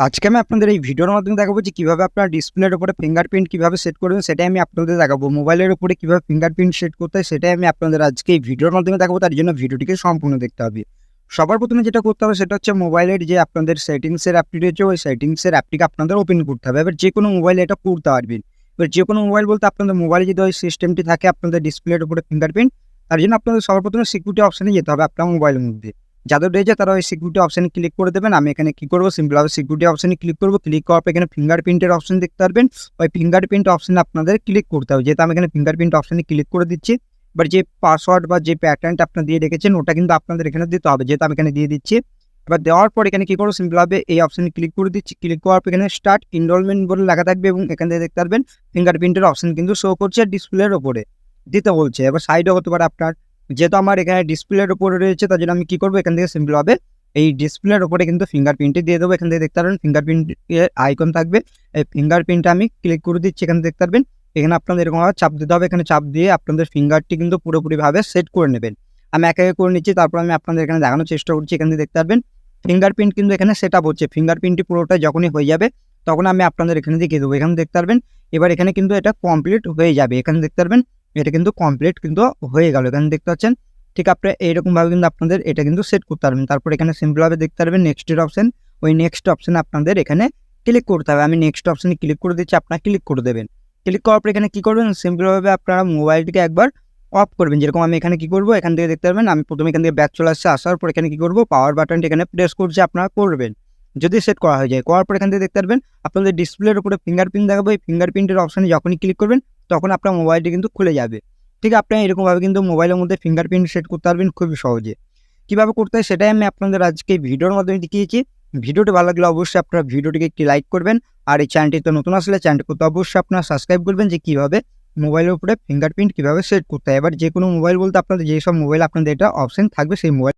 আজকে আমি আপনাদের এই ভিডিওর মাধ্যমে দেখাবো যে কীভাবে আপনার ডিসপ্লের উপরে ফিঙ্গারপ্রিন্ট কীভাবে সেট করবেন, সেটাই আমি আপনাদের দেখাবো। মোবাইলের উপরে কীভাবে ফিঙ্গারপ্রিন্ট সেট করতে হয়, সেটাই আমি আপনাদের আজকে এই ভিডিওর মাধ্যমে দেখাবো। তার জন্য ভিডিওটিকে সম্পূর্ণ দেখতে হবে। সবার প্রথমে যেটা করতে হবে, সেটা হচ্ছে মোবাইলের যে আপনাদের সেটিংসের অ্যাপটি রয়েছে, ওই সেটিংসের অ্যাপটিকে আপনাদের ওপেন করতে হবে। এবার যে কোনো মোবাইলে এটা করতে পারবেন। এবার যে কোনো মোবাইল বলতে আপনাদের মোবাইলে যদি ওই সিস্টেমটি থাকে, আপনাদের ডিসপ্লের উপরে ফিঙ্গারপ্রিন্ট তার জন্য আপনাদের সবার প্রথমে সিকিউরিটি অপশানে যেতে হবে আপনার মোবাইলের মধ্যে। যাদের রয়েছে তারা ওই সিকিউরিটি অপশানে ক্লিক করে দেবেন। আমি এখানে কি করব? সিম্পলভাবে সিকিউরিটি অপশানে ক্লিক করব। ক্লিক করার পর এখানে ফিঙ্গারপ্রিন্টের অপশন দেখতে পারবেন। ওই ফিঙ্গারপ্রিন্ট অপশানে আপনাদের ক্লিক করতে হবে। যেহেতু আমি এখানে ফিঙ্গারপ্রিন্ট অপশানে ক্লিক করে দিচ্ছি এবার যে পাসওয়ার্ড বা যে প্যাটার্নটা আপনার দিয়ে রেখেছেন, ওটা কিন্তু আপনাদের এখানে দিতে হবে। যেহেতু আমি এখানে দিয়ে দিচ্ছি, এবার দেওয়ার পর এখানে কী করব? সিম্পলভাবে এই অপশানে ক্লিক করে দিচ্ছি। ক্লিক করার পর এখানে স্টার্ট ইনরোলমেন্ট বলে লেখা থাকবে এবং এখান দেখতে পারবেন ফিঙ্গারপ্রিন্টের অপশন কিন্তু শো করছে ডিসপ্লের ওপরে দিতে বলছে। এবার সাইডে হতে পারে আপনার যেহেতু আমার এখানে ডিসপ্লের ওপরে রয়েছে, তার জন্য আমি কি করব? এখান থেকে সিম্পলভাবে এই ডিসপ্লের ওপরে কিন্তু ফিঙ্গারপ্রিন্টে দিয়ে দেবো। এখান থেকে দেখতে পারবেন ফিঙ্গারপ্রিন্ট আইকন থাকবে। এই ফিঙ্গারপ্রিন্টটা আমি ক্লিক করে দিচ্ছি, এখানে দেখতে পারবেন। এখানে আপনাদের এরকমভাবে চাপ দিতে হবে। এখানে চাপ দিয়ে আপনাদের ফিঙ্গারটি কিন্তু পুরোপুরিভাবে সেট করে নেবেন। আমি একে একে করে নিচ্ছি, তারপর আমি আপনাদের এখানে দেখানোর চেষ্টা করছি। এখানে দেখতে পারবেন ফিঙ্গারপ্রিন্ট কিন্তু এখানে সেট আপ হচ্ছে ফিঙ্গারপ্রিন্টটি পুরোটা যখনই হয়ে যাবে, তখন আমি আপনাদের এখানে দেখিয়ে দেবো। এখানে দেখতে পারবেন, এবার এখানে কিন্তু এটা কমপ্লিট হয়ে যাবে। এখানে দেখতে পারবেন এটা কিন্তু কমপ্লিট কিন্তু হয়ে গেল। এখানে দেখতে পাচ্ছেন, ঠিক আপনার এইরকমভাবে কিন্তু আপনাদের এটা কিন্তু সেট করতে পারবেন। তারপর এখানে সিম্পলভাবে দেখতে পারবেন নেক্সটের অপশন ওই নেক্সট অপশানে আপনাদের এখানে ক্লিক করতে হবে। আমি নেক্সট অপশানে ক্লিক করে দিচ্ছি, আপনারা ক্লিক করে দেবেন। ক্লিক করার পর এখানে কী করবেন? সিম্পলভাবে আপনারা মোবাইলটিকে একবার অফ করবেন। যেরকম আমি এখানে কি করব? এখান থেকে দেখতে পারবেন, আমি প্রথমে এখান থেকে ব্যাক চলে আসছে। আসার পর এখানে কি করব? পাওয়ার বাটনটি এখানে প্রেস করছে, আপনারা করবেন। যদি সেট করা হয়ে যায়, করার পর এখান থেকে দেখতে পারবেন, আপনাদের ডিসপ্লের উপরে ফিঙ্গারপ্রিন্ট দেখাবো। এই ফিঙ্গারপ্রিন্টের অপশানে যখনই ক্লিক করবেন, তখন আপনার মোবাইলটি কিন্তু খুলে যাবে। ঠিক আপনি এরকমভাবে কিন্তু মোবাইলের মধ্যে ফিঙ্গারপ্রিন্ট সেট করতে পারবেন খুবই সহজে। কীভাবে করতে হয় সেটাই আমি আপনাদের আজকে ভিডিওর মাধ্যমে দেখিয়েছি। ভিডিওটি ভালো লাগলে অবশ্যই আপনারা ভিডিওটিকে একটি লাইক করবেন। আর এই চ্যানেলটি তো নতুন আসলে চ্যানেলটি করতে অবশ্যই আপনারা সাবস্ক্রাইব করবেন যে কীভাবে মোবাইলের উপরে ফিঙ্গারপ্রিন্ট কীভাবে সেট করতে হয়। এবার যে কোনো মোবাইল বলতে আপনাদের যেসব মোবাইল আপনাদের এটা অপশন থাকবে, সেই মোবাইল